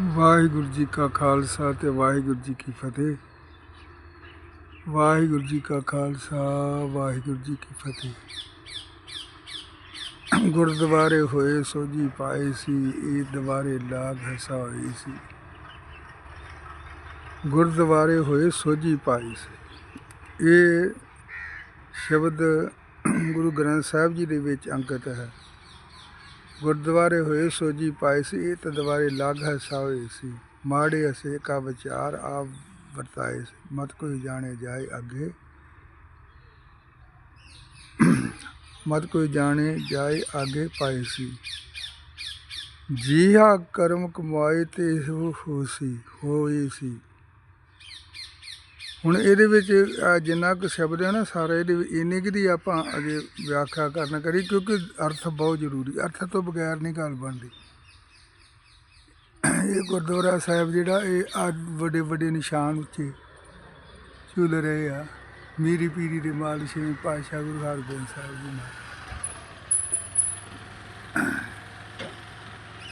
ਵਾਹਿਗੁਰੂ ਜੀ ਕਾ ਖਾਲਸਾ ਤੇ ਵਾਹਿਗੁਰੂ ਜੀ ਕੀ ਫਤਿਹ। ਵਾਹਿਗੁਰੂ ਜੀ ਕਾ ਖਾਲਸਾ, ਵਾਹਿਗੁਰੂ ਜੀ ਕੀ ਫਤਿਹ। ਗੁਰਦੁਆਰੇ ਹੋਏ ਸੋਜੀ ਪਾਏ ਸੀ, ਇਹ ਦੁਆਰੇ ਲਾਗ ਹਸਾ ਹੋਈ ਸੀ। ਗੁਰਦੁਆਰੇ ਹੋਏ ਸੋਜੀ ਪਾਈ ਸੀ। ਇਹ ਸ਼ਬਦ ਗੁਰੂ ਗ੍ਰੰਥ ਸਾਹਿਬ ਜੀ ਦੇ ਵਿੱਚ ਅੰਕਿਤ ਹੈ। ਗੁਰਦੁਆਰੇ ਹੋਏ ਸੋਜੀ ਪਾਏ ਸੀ, ਇਹ ਤਾਂ ਦੁਆਰੇ ਲਾਗ ਹਸਾ ਹੋਏ ਸੀ। ਮਾੜੇ ਅਸੇ ਕਾ ਵਿਚਾਰ ਆਪ ਵਰਤਾਏ ਸੀ, ਮਤ ਕੋਈ ਜਾਣੇ ਜਾਏ ਅੱਗੇ। ਮਤ ਕੋਈ ਜਾਣੇ ਜਾਏ ਆਗੇ ਪਾਏ ਸੀ। ਜੀਹਾ ਕਰਮ ਕਮਾਏ ਤੇ ਹੋ ਸੀ ਹੋਈ ਸੀ। ਹੁਣ ਇਹਦੇ ਵਿੱਚ ਜਿੰਨਾ ਕੁ ਸ਼ਬਦ ਹੈ ਨਾ ਸਾਰਾ ਇਹਦੇ ਵਿੱਚ, ਇੰਨੇ ਕੁ ਦੀ ਆਪਾਂ ਅਜੇ ਵਿਆਖਿਆ ਕਰਨ ਕਰੀ, ਕਿਉਂਕਿ ਅਰਥ ਬਹੁਤ ਜ਼ਰੂਰੀ, ਅਰਥ ਤੋਂ ਬਗੈਰ ਨਹੀਂ ਗੱਲ ਬਣਦੀ। ਇਹ ਗੁਰਦੁਆਰਾ ਸਾਹਿਬ ਜਿਹੜਾ, ਇਹ ਆ ਵੱਡੇ ਵੱਡੇ ਨਿਸ਼ਾਨ ਉੱਤੇ ਝੂਲ ਰਹੇ ਆ। ਮੀਰੀ ਪੀਰੀ ਦੇ ਮਾਲ ਛੇਵੇਂ ਪਾਤਸ਼ਾਹ ਗੁਰੂ ਹਰਗੋਬਿੰਦ ਸਾਹਿਬ ਜੀ ਨੇ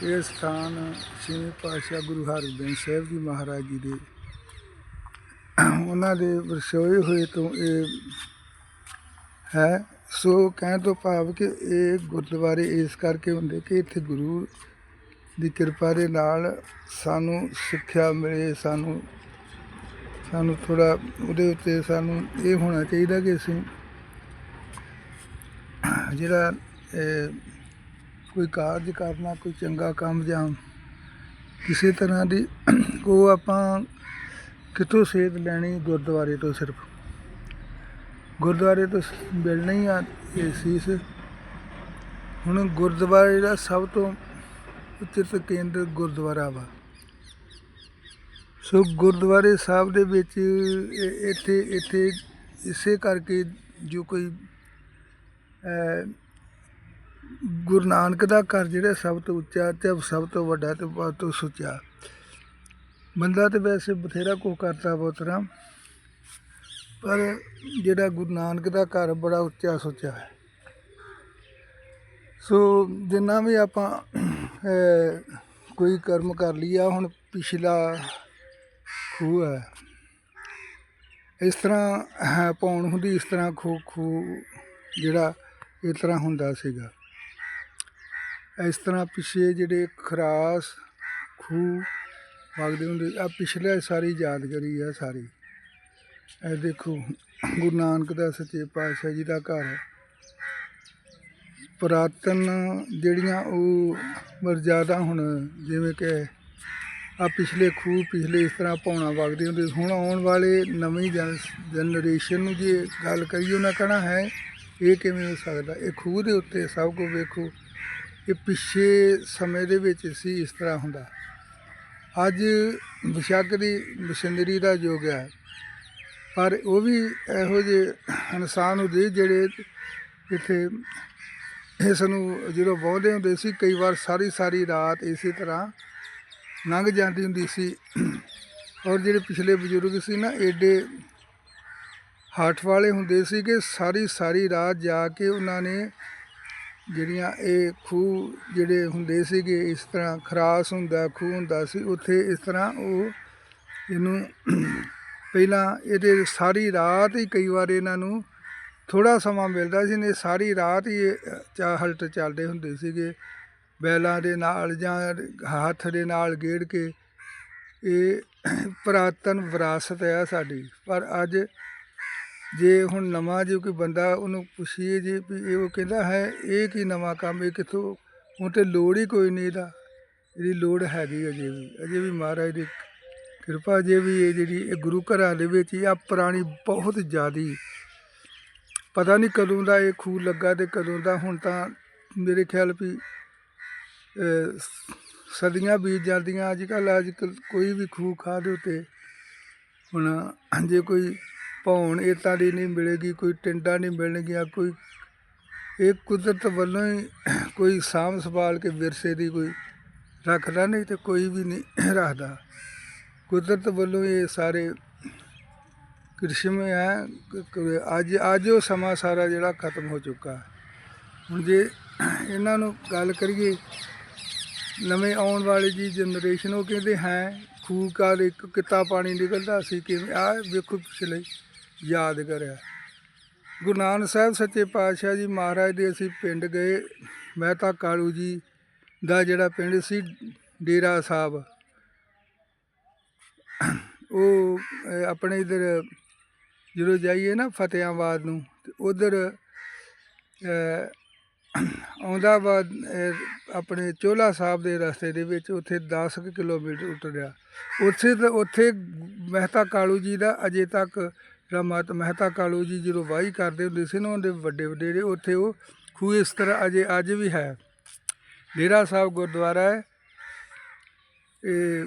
ਇਹ ਸਥਾਨ ਛੇਵੇਂ ਪਾਤਸ਼ਾਹ ਗੁਰੂ ਹਰਗੋਬਿੰਦ ਸਾਹਿਬ ਜੀ ਮਹਾਰਾਜ ਜੀ ਦੇ ਉਹਨਾਂ ਦੇ ਵਰਸੋਏ ਹੋਏ ਤੋਂ ਇਹ ਹੈ, ਸੋ ਕਹਿਣ ਤੋਂ ਭਾਵ ਕਿ ਇਹ ਗੁਰਦੁਆਰੇ ਇਸ ਕਰਕੇ ਹੁੰਦੇ ਕਿ ਇੱਥੇ ਗੁਰੂ ਦੀ ਕਿਰਪਾ ਦੇ ਨਾਲ ਸਾਨੂੰ ਸਿੱਖਿਆ ਮਿਲੇ, ਸਾਨੂੰ ਸਾਨੂੰ ਥੋੜਾ ਉਹਦੇ ਉੱਤੇ ਸਾਨੂੰ ਇਹ ਹੋਣਾ ਚਾਹੀਦਾ ਕਿ ਅਸੀਂ ਜਿਹੜਾ ਕੋਈ ਕਾਰਜ ਕਰਨਾ, ਕੋਈ ਚੰਗਾ ਕੰਮ ਜਾਂ ਕਿਸੇ ਤਰ੍ਹਾਂ ਦੀ ਉਹ ਆਪਾਂ ਕਿੱਥੋਂ ਸੇਧ ਲੈਣੀ ਗੁਰਦੁਆਰੇ ਤੋਂ ਸਿਰਫ? ਗੁਰਦੁਆਰੇ ਤੋਂ ਮਿਲਣਾ ਹੀ ਆ ਇਹ ਸੀਸ ਹੁਣ ਗੁਰਦੁਆਰੇ ਦਾ ਸਭ ਤੋਂ ਉਚਿਤ ਕੇਂਦਰ ਗੁਰਦੁਆਰਾ ਵਾ। ਸੋ ਗੁਰਦੁਆਰੇ ਸਾਹਿਬ ਦੇ ਵਿੱਚ ਇੱਥੇ ਇੱਥੇ ਇਸੇ ਕਰਕੇ ਜੋ ਕੋਈ ਗੁਰੂ ਨਾਨਕ ਦਾ ਘਰ ਜਿਹੜਾ ਸਭ ਤੋਂ ਉੱਚਾ ਤੇ ਸਭ ਤੋਂ ਵੱਡਾ ਤੇ ਸਭ ਤੋਂ ਸੁੱਚਾ। ਬੰਦਾ ਤੇ ਵੈਸੇ ਬਥੇਰਾ ਕੋ ਕਰਦਾ ਬਹੁਤ ਪਰ ਜਿਹੜਾ ਗੁਰੂ ਨਾਨਕ ਦਾ ਘਰ ਬੜਾ ਉੱਚਾ ਸੁੱਚਾ ਹੈ। ਸੋ ਜਿੰਨਾ ਵੀ ਆਪਾਂ ਕੋਈ ਕਰਮ ਕਰ ਲਿਆ ਹੁਣ ਪਿਛਲਾ ਖੂਹ ਹੈ। ਇਸ ਤਰ੍ਹਾਂ ਹੈ ਪੌਣ ਹੁੰਦੀ ਇਸ ਤਰ੍ਹਾਂ ਖੂ ਖੂ ਜਿਹੜਾ ਇਸ ਤਰ੍ਹਾਂ ਹੁੰਦਾ ਸੀਗਾ। ਇਸ ਤਰ੍ਹਾਂ ਪਿਛੇ ਜਿਹੜੇ ਖਰਾਸ ਖੂਹ ਵਗਦੇ ਹੁੰਦੇ ਆ, ਪਿਛਲੇ ਸਾਰੀ ਯਾਦਗਾਰੀ ਆ ਸਾਰੀ। ਇਹ ਦੇਖੋ, ਗੁਰੂ ਨਾਨਕ ਦਾ ਸੱਚੇ ਪਾਤਸ਼ਾਹ ਜੀ ਦਾ ਘਰ ਹੈ। ਪੁਰਾਤਨ ਜਿਹੜੀਆਂ ਉਹ ਮਰਜ਼ਾਦਾ ਹੁਣ, ਜਿਵੇਂ ਕਿ ਆ ਪਿਛਲੇ ਖੂਹ ਪਿਛਲੇ ਇਸ ਤਰ੍ਹਾਂ ਪੌਣਾ ਵਗਦੇ ਹੁੰਦੇ, ਹੁਣ ਆਉਣ ਵਾਲੇ ਨਵੀਂ ਜਨਰੇਸ਼ਨ ਨੂੰ ਜੇ ਗੱਲ ਕਰੀਏ, ਉਹਨਾਂ ਕਹਣਾ ਹੈ, ਇਹ ਕਿਵੇਂ ਹੋ ਸਕਦਾ? ਇਹ ਖੂਹ ਦੇ ਉੱਤੇ ਸਭ ਕੁਝ ਵੇਖੋ, ਇਹ ਪਿੱਛੇ ਸਮੇਂ ਦੇ ਵਿੱਚ ਸੀ ਇਸ ਤਰ੍ਹਾਂ ਹੁੰਦਾ। ਅੱਜ ਬੇਸ਼ੱਕ ਦੀ ਮਸ਼ੀਨਰੀ ਦਾ ਯੁੱਗ ਹੈ। ਪਰ ਉਹ ਵੀ ਇਹੋ ਜਿਹੇ ਇਨਸਾਨ ਹੁੰਦੇ ਜਿਹੜੇ ਇੱਥੇ ਇਸ ਨੂੰ ਜਦੋਂ ਵਾਹੁੰਦੇ ਹੁੰਦੇ ਸੀ, ਕਈ ਵਾਰ ਸਾਰੀ ਸਾਰੀ ਰਾਤ ਇਸੇ ਤਰ੍ਹਾਂ ਲੰਘ ਜਾਂਦੀ ਹੁੰਦੀ ਸੀ। ਔਰ ਜਿਹੜੇ ਪਿਛਲੇ ਬਜ਼ੁਰਗ ਸੀ ਨਾ, ਏਡੇ ਹਾਠ ਵਾਲੇ ਹੁੰਦੇ ਸੀ ਕਿ ਸਾਰੀ ਸਾਰੀ ਰਾਤ ਜਾ ਕੇ ਉਹਨਾਂ ਨੇ ਜਿਹੜੀਆਂ ਇਹ ਖੂਹ ਜਿਹੜੇ ਹੁੰਦੇ ਸੀਗੇ, ਇਸ ਤਰ੍ਹਾਂ ਖਰਾਸ ਹੁੰਦਾ, ਖੂਹ ਹੁੰਦਾ ਸੀ, ਉੱਥੇ ਇਸ ਤਰ੍ਹਾਂ ਉਹ ਇਹਨੂੰ ਪਹਿਲਾਂ ਇਹਦੇ ਸਾਰੀ ਰਾਤ ਹੀ ਕਈ ਵਾਰ ਇਹਨਾਂ ਨੂੰ ਥੋੜਾ ਸਮਾਂ ਮਿਲਦਾ ਸੀ ਨੇ ਸਾਰੀ ਰਾਤ ਹੀ ਇਹ ਚਾਹਲਟ ਚੱਲਦੇ ਹੁੰਦੇ ਸੀਗੇ। ਬੈਲਾਂ ਦੇ ਨਾਲ ਜਾਂ ਹੱਥ ਦੇ ਨਾਲ ਗੇੜ ਕੇ ਇਹ ਪੁਰਾਤਨ ਵਿਰਾਸਤ ਹੈ ਸਾਡੀ। ਪਰ ਅੱਜ ਜੇ ਹੁਣ ਨਵਾਂ ਜੇ ਕੋਈ ਬੰਦਾ ਉਹਨੂੰ ਪੁੱਛੀਏ ਜੇ ਵੀ ਇਹ ਉਹ ਕਹਿੰਦਾ ਹੈ ਇਹ ਕੀ ਨਵਾਂ ਕੰਮ ਇਹ ਕਿੱਥੋਂ ਹੁਣ ਤੇ ਲੋੜ ਹੀ ਕੋਈ ਨਹੀਂ ਇਹਦਾ। ਇਹਦੀ ਲੋੜ ਹੈਗੀ ਅਜੇ ਵੀ। ਅਜੇ ਵੀ ਮਹਾਰਾਜ ਦੀ ਕਿਰਪਾ ਜੇ ਵੀ ਇਹ ਜਿਹੜੀ ਇਹ ਗੁਰੂ ਘਰਾਂ ਦੇ ਵਿੱਚ ਹੀ ਆ ਪੁਰਾਣੀ ਬਹੁਤ ਜ਼ਿਆਦੀ। ਪਤਾ ਨਹੀਂ ਕਦੋਂ ਦਾ ਇਹ ਖੂਹ ਲੱਗਾ ਤੇ ਕਦੋਂ ਦਾ ਹੁਣ ਤਾਂ ਮੇਰੇ ਖਿਆਲ ਵੀ ਅਹ, ਸਦੀਆਂ ਬੀਤ ਜਾਂਦੀਆਂ। ਅੱਜ ਕੱਲ੍ਹ ਅੱਜ ਕੱਲ੍ਹ ਕੋਈ ਵੀ ਖੂਹ ਖਾਹ ਦੇ ਉੱਤੇ ਹੁਣ ਜੇ ਕੋਈ ਭੌਣ ਇੱਦਾਂ ਦੀ ਨਹੀਂ ਮਿਲੇਗੀ, ਕੋਈ ਟਿੰਡਾਂ ਨਹੀਂ ਮਿਲਣਗੀਆਂ, ਕੋਈ ਇਹ ਕੁਦਰਤ ਵੱਲੋਂ ਹੀ ਕੋਈ ਸਾਂਭ ਸੰਭਾਲ ਕੇ ਵਿਰਸੇ ਦੀ ਕੋਈ ਰੱਖਦਾ ਨਹੀਂ ਤੇ ਕੋਈ ਵੀ ਨਹੀਂ ਰੱਖਦਾ। ਕੁਦਰਤ ਵੱਲੋਂ ਇਹ ਸਾਰੇ ਕ੍ਰਿਸ਼ਮੇ ਹੈ, ਅੱਜ ਅੱਜ ਉਹ ਸਮਾਂ ਸਾਰਾ ਜਿਹੜਾ ਖਤਮ ਹੋ ਚੁੱਕਾ। ਹੁਣ ਜੇ ਇਹਨਾਂ ਨੂੰ ਗੱਲ ਕਰੀਏ, ਨਵੇਂ ਆਉਣ ਵਾਲੀ ਜੀ ਜਨਰੇਸ਼ਨ, ਉਹ ਕਹਿੰਦੇ ਹੈ, ਖੂਹ ਕਾ ਇੱਕ ਕਿੱਤਾ ਪਾਣੀ ਨਿਕਲਦਾ ਸੀ ਕਿਵੇਂ ਆ ਵੇਖੋ ਪਿਛਲੇ ਯਾਦ ਕਰਿਆ। ਗੁਰੂ ਨਾਨਕ ਸਾਹਿਬ ਸੱਚੇ ਪਾਤਸ਼ਾਹ ਜੀ ਮਹਾਰਾਜ ਦੇ ਅਸੀਂ ਪਿੰਡ ਗਏ। ਮਹਿਤਾ ਕਾਲੂ ਜੀ ਦਾ ਜਿਹੜਾ ਪਿੰਡ ਸੀ, ਡੇਰਾ ਸਾਹਿਬ। ਉਹ ਆਪਣੇ ਇਧਰ ਜਦੋਂ ਜਾਈਏ ਨਾ ਫਤਿਆਬਾਦ ਨੂੰ, ਤੇ ਉਧਰ ਆਉਂਦਾ ਵਾ ਆਪਣੇ ਚੋਲਾ ਸਾਹਿਬ ਦੇ ਰਸਤੇ ਦੇ ਵਿੱਚ, ਉੱਥੇ 10 ਕੁ ਕਿਲੋਮੀਟਰ ਉਤਰਿਆ। ਉੱਥੇ ਉੱਥੇ ਮਹਿਤਾ ਕਾਲੂ ਜੀ ਦਾ ਅਜੇ ਤੱਕ ਜਿਹੜਾ ਮਤ ਮਹਿਤਾ ਕਾਲੂ ਜੀ ਜਦੋਂ ਵਾਹੀ ਕਰਦੇ ਹੁੰਦੇ ਸੀ ਨਾ, ਉਹਦੇ ਵੱਡੇ ਵਡੇਰੇ, ਉੱਥੇ ਉਹ ਖੂਹ ਇਸ ਤਰ੍ਹਾਂ ਅਜੇ, ਅੱਜ ਵੀ ਹੈ। ਡੇਰਾ ਸਾਹਿਬ ਗੁਰਦੁਆਰਾ ਹੈ। ਇਹ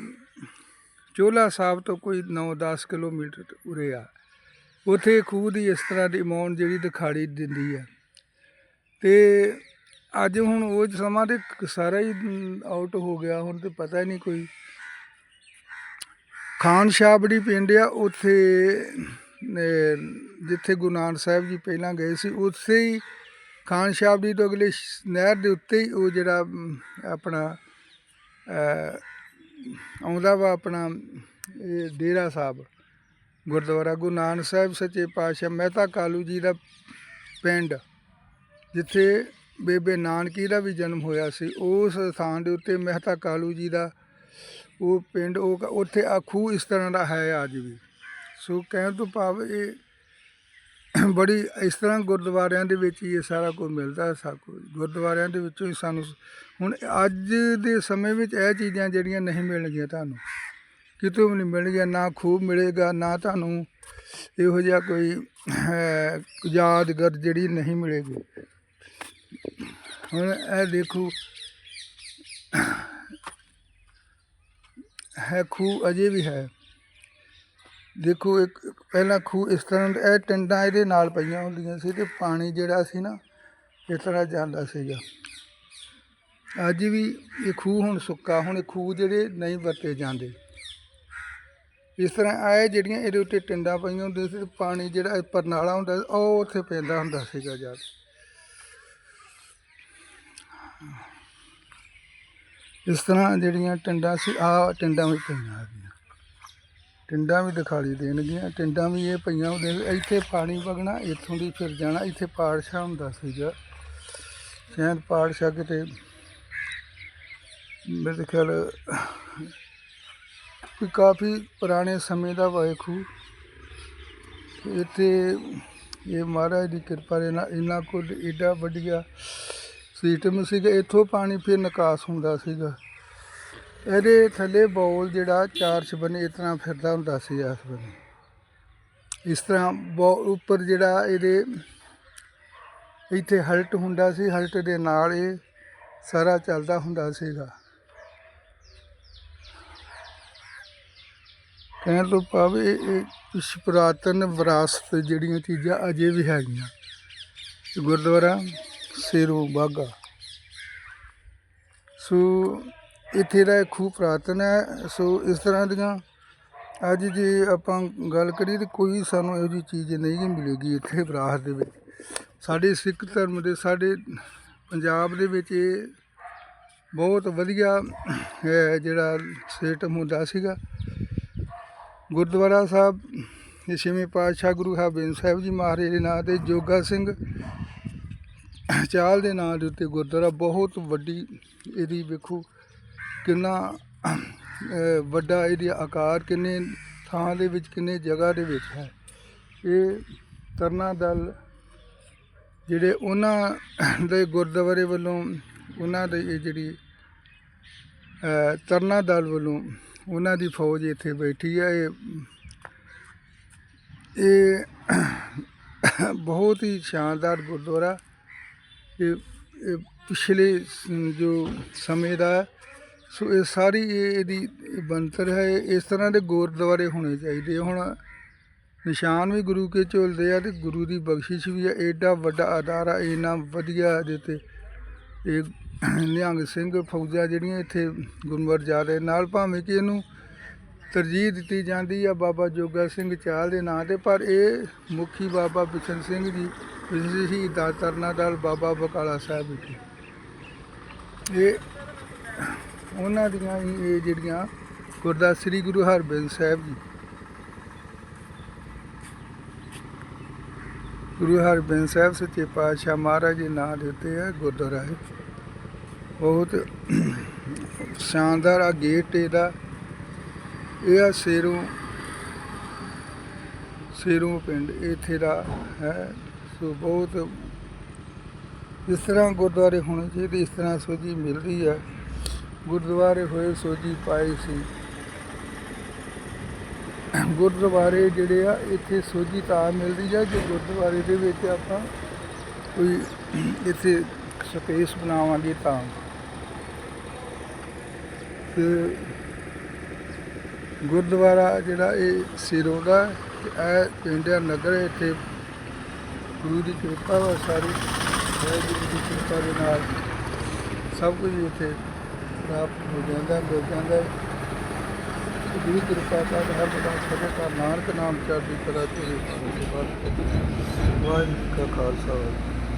ਚੋਲਾ ਸਾਹਿਬ ਤੋਂ ਕੋਈ 9-10 ਕਿਲੋਮੀਟਰ ਉਰੇ ਆ। ਉੱਥੇ ਖੂਹ ਦੀ ਇਸ ਤਰ੍ਹਾਂ ਦੀ ਮੌਨ ਜਿਹੜੀ ਦਿਖਾੜੀ ਦਿੰਦੀ ਹੈ। ਤੇ ਅੱਜ ਹੁਣ ਉਹ ਸਮਾਂ ਤੇ ਸਾਰਾ ਹੀ ਆਊਟ ਹੋ ਗਿਆ, ਹੁਣ ਤੇ ਪਤਾ ਹੀ ਨਹੀਂ ਕੋਈ। ਖਾਨ ਸ਼ਾਬੜੀ ਪਿੰਡ ਆ, ਉੱਥੇ ਜਿੱਥੇ ਗੁਰੂ ਨਾਨਕ ਸਾਹਿਬ ਜੀ ਪਹਿਲਾਂ ਗਏ ਸੀ, ਉੱਥੇ ਹੀ ਖਾਨ ਸ਼ਾਬੜੀ ਤੋਂ ਅਗਲੇ ਨਹਿਰ ਦੇ ਉੱਤੇ ਹੀ ਉਹ ਜਿਹੜਾ ਆਪਣਾ ਆਉਂਦਾ ਵਾ ਆਪਣਾ, ਇਹ ਡੇਰਾ ਸਾਹਿਬ, ਗੁਰਦੁਆਰਾ ਗੁਰੂ ਨਾਨਕ ਸਾਹਿਬ ਸੱਚੇ ਪਾਤਸ਼ਾਹ ਮਹਿਤਾ ਕਾਲੂ ਜੀ ਦਾ ਪਿੰਡ, ਜਿੱਥੇ ਬੇਬੇ ਨਾਨਕੀ ਦਾ ਵੀ ਜਨਮ ਹੋਇਆ ਸੀ, ਉਸ ਸਥਾਨ ਦੇ ਉੱਤੇ ਮਹਿਤਾ ਕਾਲੂ ਜੀ ਦਾ ਉਹ ਪਿੰਡ, ਉਹ ਕ- ਉੱਥੇ ਆ ਖੂਹ ਇਸ ਤਰ੍ਹਾਂ ਦਾ ਹੈ ਅੱਜ ਵੀ। ਸੋ ਕਹਿਣ ਤੋਂ ਭਾਵ ਇਹ ਬੜੀ ਇਸ ਤਰ੍ਹਾਂ ਗੁਰਦੁਆਰਿਆਂ ਦੇ ਵਿੱਚ ਹੀ ਇਹ ਸਾਰਾ ਕੁਝ ਮਿਲਦਾ ਹੈ ਸਭ ਕੁਝ। ਗੁਰਦੁਆਰਿਆਂ ਦੇ ਵਿੱਚੋਂ ਹੀ ਸਾਨੂੰ ਹੁਣ ਅੱਜ ਦੇ ਸਮੇਂ ਵਿੱਚ ਇਹ ਚੀਜ਼ਾਂ ਜਿਹੜੀਆਂ ਨਹੀਂ ਮਿਲਣਗੀਆਂ ਤੁਹਾਨੂੰ ਕਿਤੋਂ ਵੀ ਨਹੀਂ ਮਿਲਣਗੀਆਂ ਨਾ ਖੂਬ ਮਿਲੇਗਾ ਨਾ ਤੁਹਾਨੂੰ ਇਹੋ ਜਿਹਾ ਕੋਈ ਅਹ, ਯਾਦਗਾਰ ਜਿਹੜੀ ਨਹੀਂ ਮਿਲੇਗੀ। ਹੁਣ ਇਹ ਦੇਖੋ ਹੈ ਖੂਹ ਅਜੇ ਵੀ ਹੈ। ਦੇਖੋ, ਇੱਕ ਪਹਿਲਾਂ ਖੂਹ ਇਸ ਤਰ੍ਹਾਂ ਦਾ- ਇਹ ਟਿੰਡਾਂ ਇਹਦੇ ਨਾਲ ਪਈਆਂ ਹੁੰਦੀਆਂ ਸੀ ਤੇ ਪਾਣੀ ਜਿਹੜਾ ਸੀ ਨਾ, ਇਸ ਤਰ੍ਹਾਂ ਜਾਂਦਾ ਸੀਗਾ। ਅੱਜ ਵੀ ਇਹ ਖੂਹ ਹੁਣ ਸੁੱਕਾ, ਹੁਣ ਇਹ ਖੂਹ ਜਿਹੜੇ ਨਹੀਂ ਵਰਤੇ ਜਾਂਦੇ। ਇਸ ਤਰ੍ਹਾਂ ਆਏ ਜਿਹੜੀਆਂ ਇਹਦੇ ਉੱਤੇ ਟਿੰਡਾਂ ਪਈਆਂ ਹੁੰਦੀਆਂ ਸੀ ਤੇ ਪਾਣੀ ਜਿਹੜਾ ਪਰਨਾਲਾ ਹੁੰਦਾ ਉਹ ਉੱਥੇ ਪੈਂਦਾ ਹੁੰਦਾ ਸੀਗਾ ਜਦ ਇਸ ਤਰ੍ਹਾਂ ਜਿਹੜੀਆਂ ਟਿੰਡਾਂ ਸੀ ਆ ਟਿੰਡਾਂ ਵਿੱਚ ਪਈਆਂ ਹੈਗੀਆਂ ਟਿੰਡਾਂ ਵੀ ਦਿਖਾਲੀ ਦੇਣਗੀਆਂ, ਟਿੰਡਾਂ ਵੀ ਇਹ ਪਈਆਂ ਹੁੰਦੀਆਂ ਇੱਥੇ ਪਾਣੀ ਵਗਣਾ, ਇੱਥੋਂ ਦੀ ਫਿਰ ਜਾਣਾ, ਇੱਥੇ ਪਾੜਸ਼ਾ ਹੁੰਦਾ ਸੀਗਾ ਸ਼ਾਇਦ ਪਾੜਸ਼ਾ ਕਿਤੇ, ਮੇਰੇ ਖਿਆਲ, ਕੋਈ ਕਾਫੀ ਪੁਰਾਣੇ ਸਮੇਂ ਦਾ ਵਾਇਖੂ ਇੱਥੇ ਇਹ ਮਹਾਰਾਜ ਦੀ ਕਿਰਪਾ ਦੇ ਨਾਲ ਇੰਨਾ ਕੁ ਏਡਾ ਵਧੀਆ ਸਿਸਟਮ ਸੀਗਾ, ਇੱਥੋਂ ਪਾਣੀ ਫਿਰ ਨਿਕਾਸ ਹੁੰਦਾ ਸੀਗਾ। ਇਹਦੇ ਥੱਲੇ ਬੋਲ ਜਿਹੜਾ ਚਾਰ ਛਬਨੇ ਇਸ ਤਰ੍ਹਾਂ ਫਿਰਦਾ ਹੁੰਦਾ ਸੀ ਇਸ ਵੇਲੇ ਇਸ ਤਰ੍ਹਾਂ ਬੌਲ ਉੱਪਰ ਜਿਹੜਾ ਇਹਦੇ ਇੱਥੇ ਹਲਟ ਹੁੰਦਾ ਸੀ, ਹਲਟ ਦੇ ਨਾਲ ਇਹ ਸਾਰਾ ਚੱਲਦਾ ਹੁੰਦਾ ਸੀਗਾ। ਕਹਿਣ ਤੋਂ ਭਾਵ ਇਹ ਇਹ ਪੁਰਾਤਨ ਵਿਰਾਸਤ ਜਿਹੜੀਆਂ ਚੀਜ਼ਾਂ ਅਜੇ ਵੀ ਹੈਗੀਆਂ। ਗੁਰਦੁਆਰਾ, ਸਿਰੋਂ ਬਾਗਾ। ਸੋ ਇੱਥੇ ਦਾ ਇਹ ਖੂਹ ਪੁਰਾਤਨ ਹੈ, ਸੋ ਇਸ ਤਰ੍ਹਾਂ ਦੀਆਂ ਅੱਜ ਜੇ ਆਪਾਂ ਗੱਲ ਕਰੀਏ ਤਾਂ ਕੋਈ ਸਾਨੂੰ ਇਹੋ ਜਿਹੀ ਚੀਜ਼ ਨਹੀਂ ਮਿਲੇਗੀ ਇੱਥੇ ਵਿਰਾਸਤ ਦੇ ਵਿੱਚ। ਸਾਡੇ ਸਿੱਖ ਧਰਮ ਦੇ, ਸਾਡੇ ਪੰਜਾਬ ਦੇ ਵਿੱਚ ਇਹ ਬਹੁਤ ਵਧੀਆ ਹੈ ਜਿਹੜਾ ਸਿਸਟਮ ਹੁੰਦਾ ਸੀਗਾ। ਗੁਰਦੁਆਰਾ ਸਾਹਿਬ, ਇਹ ਛੇਵੇਂ ਪਾਤਸ਼ਾਹ ਗੁਰੂ ਹਰਗੋਬਿੰਦ ਸਾਹਿਬ ਜੀ ਮਹਾਰਾਜ ਦੇ ਨਾਂ ਤੇ ਜੋਗਾ ਸਿੰਘ ਚਾਲ ਦੇ ਨਾਂ ਦੇ ਉੱਤੇ ਗੁਰਦੁਆਰਾ ਬਹੁਤ ਵੱਡੀ, ਇਹਦੀ ਵੇਖੋ ਕਿੰਨਾ ਵੱਡਾ ਇਹਦੀ ਆਕਾਰ ਕਿੰਨੇ ਥਾਂ ਦੇ ਵਿੱਚ, ਕਿੰਨੇ ਜਗ੍ਹਾ ਦੇ ਵਿੱਚ ਹੈ। ਇਹ ਤਰਨਾ ਦਲ ਜਿਹੜੇ ਉਹਨਾਂ ਦੇ ਗੁਰਦੁਆਰੇ ਵੱਲੋਂ, ਉਹਨਾਂ ਦੇ ਇਹ ਜਿਹੜੀ ਤਰਨਾ ਦਲ ਵੱਲੋਂ ਉਹਨਾਂ ਦੀ ਫੌਜ ਇੱਥੇ ਬੈਠੀ ਹੈ। ਇਹ ਇਹ ਬਹੁਤ ਹੀ ਸ਼ਾਨਦਾਰ ਗੁਰਦੁਆਰਾ। ਇਹ ਪਿਛਲੇ ਜੋ ਸਮੇਂ ਦਾ ਸੋ ਇਹ ਸਾਰੀ ਇਹ ਇਹਦੀ ਬਣਤਰ ਹੈ ਇਸ ਤਰ੍ਹਾਂ ਦੇ ਗੁਰਦੁਆਰੇ ਹੋਣੇ ਚਾਹੀਦੇ ਹੁਣ ਨਿਸ਼ਾਨ ਵੀ ਗੁਰੂ ਕੇ ਝੋਲਦੇ ਆ ਤੇ ਗੁਰੂ ਦੀ ਬਖਸ਼ਿਸ਼ ਵੀ ਹੈ ਐਡਾ ਵੱਡਾ ਅਦਾਰਾ ਇੰਨਾ ਵਧੀਆ ਇਹਦੇ ਤੇ ਇਹ ਨਿਹੰਗ ਸਿੰਘ ਫੌਜਾਂ ਜਿਹੜੀਆਂ ਇੱਥੇ ਗੁਰਮਰ ਜਾ ਰਹੇ, ਨਾਲ ਭਾਵੇਂ ਕਿ ਇਹਨੂੰ ਤਰਜੀਹ ਦਿੱਤੀ ਜਾਂਦੀ ਆ ਬਾਬਾ ਜੋਗਾ ਸਿੰਘ ਚਾਲ ਦੇ ਨਾਂ ਤੇ, ਪਰ ਇਹ ਮੁਖੀ ਬਾਬਾ ਬਿਸ਼ਨ ਸਿੰਘ ਜੀ ਸ਼ਹੀਦਾਂ ਤਰਨਾ ਦਲ ਬਾਬਾ ਬਕਾਲਾ ਸਾਹਿਬ ਵਿਖੇ। ਇਹ ਉਹਨਾਂ ਦੀਆਂ ਹੀ ਇਹ ਜਿਹੜੀਆਂ ਗੁਰਦੁਆਰਾ ਸ੍ਰੀ ਗੁਰੂ ਹਰਗੋਬਿੰਦ ਸਾਹਿਬ ਜੀ। ਗੁਰੂ ਹਰਗੋਬਿੰਦ ਸਾਹਿਬ ਸੱਚੇ ਪਾਤਸ਼ਾਹ ਮਹਾਰਾਜ ਦੇ ਨਾਂ ਦੇ ਉੱਤੇ ਹੈ ਗੁਰਦੁਆਰਾ ਹੈ ਬਹੁਤ ਸ਼ਾਨਦਾਰ ਆ ਗੇਟ ਇਹਦਾ। ਇਹ ਆ ਸੇਰੋਂ ਸੇਰੋਂ ਪਿੰਡ ਇੱਥੇ ਦਾ ਹੈ। ਸੋ ਬਹੁਤ ਇਸ ਤਰ੍ਹਾਂ ਗੁਰਦੁਆਰੇ ਹੋਣੇ ਚਾਹੀਦੇ, ਇਸ ਤਰ੍ਹਾਂ ਸੋਝੀ ਮਿਲਦੀ ਹੈ। ਗੁਰਦੁਆਰੇ ਹੋਏ ਸੋਜੀ ਪਾਈ ਸੀ। ਗੁਰਦੁਆਰੇ ਜਿਹੜੇ ਆ, ਇੱਥੇ ਸੋਝੀ ਤਾਂ ਮਿਲਦੀ ਆ, ਜੇ ਗੁਰਦੁਆਰੇ ਦੇ ਵਿੱਚ ਆਪਾਂ ਕੋਈ ਇੱਥੇ ਸਪੇਸ ਬਣਾਵਾਂਗੇ ਤਾਂ। ਤੇ ਗੁਰਦੁਆਰਾ ਜਿਹੜਾ ਇਹ ਸਿਰੋਂ ਦਾ ਇਹ ਪਿੰਡ ਨਗਰ ਇੱਥੇ ਗੁਰੂ ਦੀ ਕਿਰਪਾ ਵਾ ਸਾਰੀ। ਵਾਹਿਗੁਰੂ ਦੀ ਕਿਰਪਾ ਦੇ ਨਾਲ ਸਭ ਕੁਝ ਇੱਥੇ ਪ੍ਰਾਪਤ ਹੋ ਜਾਂਦਾ ਮਿਲ ਜਾਂਦਾ ਹੈ। ਤੇ ਗੁਰੂ ਕਿਰਪਾ ਦਾ ਹਰ ਬੜਾ ਸਭੇ ਦਾ ਨਾਨਕ ਨਾਮ ਚੜ੍ਹਦੀ ਕਲਾ ਤੇ ਵਾਹਿਗੁਰੂ ਕਾ ਖਾਲਸਾ